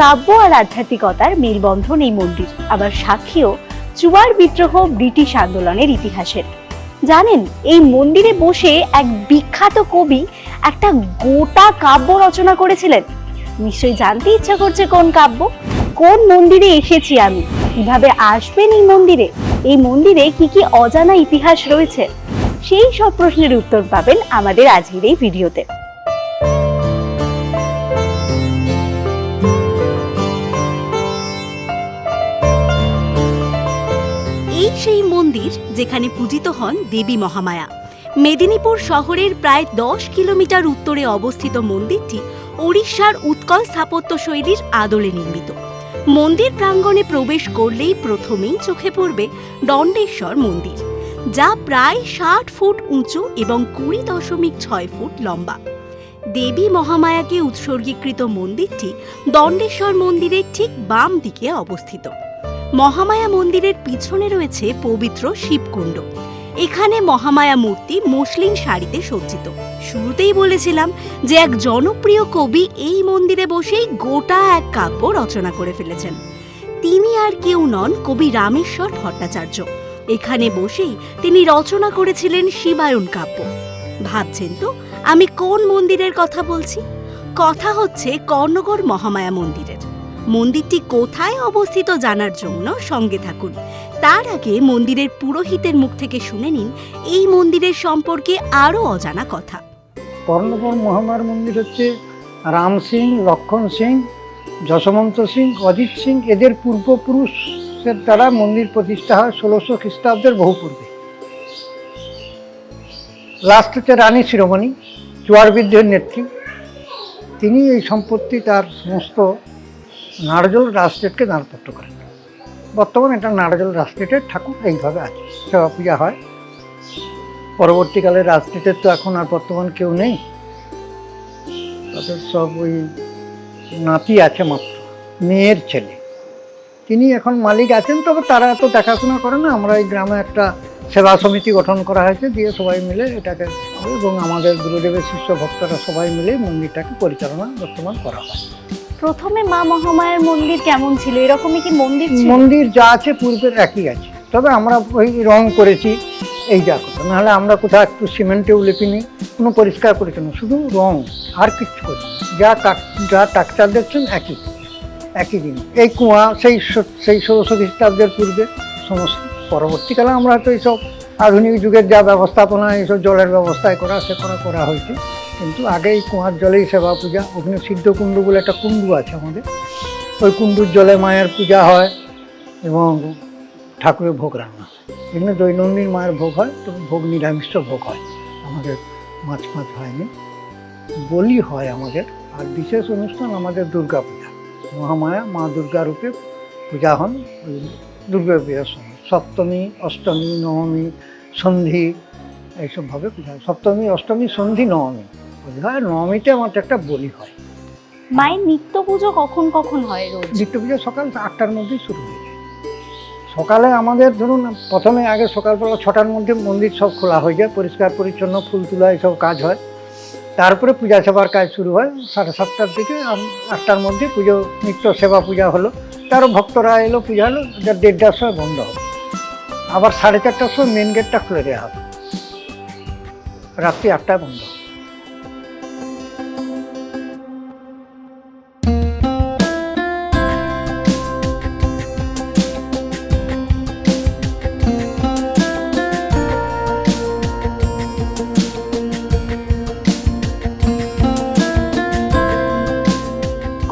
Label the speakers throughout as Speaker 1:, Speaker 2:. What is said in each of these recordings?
Speaker 1: কাব্য আর আধ্যাত্মিকতার মেলবন্ধন এই মন্দির, আবার সাক্ষীও চুয়ার বিদ্রোহ ব্রিটিশ আন্দোলনের ইতিহাসের। জানেন, এই মন্দিরে বসে এক বিখ্যাত কবি একটা গোটা কাব্য রচনা করেছিলেন। নিশ্চয়ই জানতে ইচ্ছা করছে কোন কাব্য? কোন মন্দিরে এসেছি আমি? কীভাবে আসবেন এই মন্দিরে? এই মন্দিরে কি কি অজানা ইতিহাস রয়েছে? সেই সব প্রশ্নের উত্তর পাবেন আমাদের আজকের এই ভিডিওতে। যেখানে পূজিত হন দেবী মহামায়া। মেদিনীপুর শহরের প্রায় দশ কিলোমিটার উত্তরে অবস্থিত মন্দিরটি ওড়িশার উৎকল স্থাপত্য শৈলীর আদলে নির্মিত। মন্দির প্রাঙ্গণে প্রবেশ করলেই প্রথমেই চোখে পড়বে দণ্ডেশ্বর মন্দির, যা প্রায় ষাট ফুট উঁচু এবং কুড়ি দশমিক ছয় ফুট লম্বা। দেবী মহামায়াকে উৎসর্গীকৃত মন্দিরটি দণ্ডেশ্বর মন্দিরের ঠিক বাম দিকে অবস্থিত। মহামায়া মন্দিরের পিছনে রয়েছে পবিত্র শিবকুণ্ড। এখানে মহামায়া মূর্তি মসলিন শাড়িতে সজ্জিত। শুরুতেই বলেছিলাম যে এক জনপ্রিয় কবি এই মন্দিরে বসেই গোটা এক কাব্য রচনা করে ফেলেছেন। তিনি আর কেউ নন কবি রামেশ্বর ভট্টাচার্য। এখানে বসেই তিনি রচনা করেছিলেন শিবায়ন কাব্য। ভাবছেন তো, আমি কোন মন্দিরের কথা বলছি? কথা হচ্ছে কর্ণগর মহামায়া মন্দিরের মন্দিরটি কোথায় অবস্থিত জানার জন্য সঙ্গে থাকুন। তার আগে মন্দিরের পুরোহিতের মুখ থেকে শুনে নিন এই মন্দিরের সম্পর্কে আরও অজানা কথা।
Speaker 2: কর্ণগর মহামার মন্দির হচ্ছে রাম সিং, লক্ষণ সিং যশবন্ত সিং, অজিত সিং, এদের পূর্বপুরুষের দ্বারা মন্দির প্রতিষ্ঠা হয় ষোলোশো খ্রিস্টাব্দের বহু পূর্বে লাস্ট হচ্ছে রানী শিরোমণি চুয়ার বিদ্রোহের নেত্রী। তিনি এই সম্পত্তি তার সমস্ত নারজল রাজস্টেটকে দানপত্র করেন। বর্তমানে এটা নারজল রাজস্টেটের ঠাকুর, এইভাবে আছে। সেবা পূজা হয়। পরবর্তীকালে রাজনীতির তো এখন আর বর্তমান কেউ নেই। তাদের সব ওই নাতি আছে মাত্র, মেয়ের ছেলে। তিনি এখন মালিক আছেন, তবে তারা এত দেখাশোনা করে না। আমরা এই গ্রামে একটা সেবা সমিতি গঠন করা হয়েছে, দিয়ে সবাই মিলে এটাকে এবং আমাদের গুরুদেবের শিষ্য ভক্তরা সবাই মিলে মন্দিরটাকে পরিচালনা বর্তমান করা হয়।
Speaker 1: প্রথমে মা মহামায়ার মন্দির কেমন ছিল? এরকমই কি মন্দির
Speaker 2: মন্দির যা আছে পূর্বের একই আছে। তবে আমরা ওই রং করেছি এই যা কথা নাহলে আমরা কোথাও একটু সিমেন্টেও লেপিনি, কোনো পরিষ্কার করেছি না, শুধু রং, আর কিচ্ছু করি যা যা টাকচার দেখছেন একই। একই জিনিস এই কুয়া, সেই সেই ষোলোশো খ্রিস্টাব্দের পূর্বে সমস্ত। পরবর্তীকালে আমরা হয়তো এইসব আধুনিক যুগের যা ব্যবস্থাপনা, এইসব জলের ব্যবস্থায় করা সে করা করা হয়েছে। কিন্তু আগে এই কুয়ার জলেই সেবা পূজা, ওখানে সিদ্ধ কুণ্ডু বলে একটা কুণ্ডু আছে আমাদের। ওই কুণ্ডুর জলে মায়ের পূজা হয় এবং ঠাকুরের ভোগ রান্না এখানে দৈনন্দিন মায়ের ভোগ হয়, তো ভোগ নিরামিষ ভোগ হয়। আমাদের মাছ মাছ হয়নি। বলি হয় আমাদের, আর বিশেষ অনুষ্ঠান আমাদের দুর্গা পূজা মহামায়া মা দুর্গা রূপে পূজা হন দুর্গা পূজার সময়। সপ্তমী, অষ্টমী, নবমী, সন্ধি, এইসবভাবে পূজা সপ্তমী, অষ্টমী, সন্ধি, নবমী। পূজা হয় নবমীতে আমাদের একটা বলি হয়।
Speaker 1: মায়ের নিত্য পুজো কখন কখন হয় রোজ?
Speaker 2: নিত্য পুজো সকাল আটটার মধ্যেই শুরু হয়ে যায়। সকালে আমাদের ধরুন প্রথমে আগে সকালবেলা ছটার মধ্যে মন্দির সব খোলা হয়ে যায় পরিষ্কার পরিচ্ছন্ন ফুল তোলা এসব কাজ হয়। তারপরে পূজা সেবার কাজ শুরু হয় সাড়ে সাতটার দিকে আটটার মধ্যে পুজো নিত্য সেবা পূজা হলো। তারও ভক্তরা এলো পূজা হলো যা দেড়টার সময় বন্ধ হবে। আবার সাড়ে চারটার সময় মেন গেটটা খুলে দেওয়া হবে। রাত্রি আটটায় বন্ধ হবে।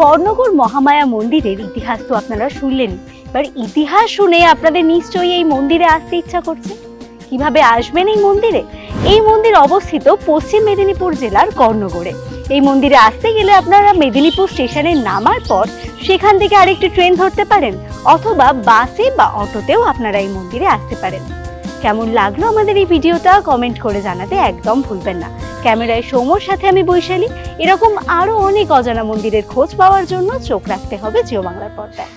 Speaker 1: কর্ণগর মহামায়া মন্দিরের ইতিহাস তো আপনারা শুনলেন। এবার ইতিহাস শুনে আপনাদের নিশ্চয়ই এই মন্দিরে আসতে ইচ্ছা করছে। কীভাবে আসবেন এই মন্দিরে? এই মন্দির অবস্থিত পশ্চিম মেদিনীপুর জেলার কর্ণগড়ে। এই মন্দিরে আসতে গেলে আপনারা মেদিনীপুর স্টেশনে নামার পর সেখান থেকে আরেকটি ট্রেন ধরতে পারেন, অথবা বাসে বা অটোতেও আপনারা এই মন্দিরে আসতে পারেন। কেমন লাগল আমাদের এই ভিডিওটা কমেন্ট করে জানাতে একদম ভুলবেন না। ক্যামেরায় সৌমর সাথে আমি বৈশালী। এরকম আরও অনেক অজানা মন্দিরের খোঁজ পাওয়ার জন্য চোখ রাখতে হবে জিও বাংলার পর্দায়।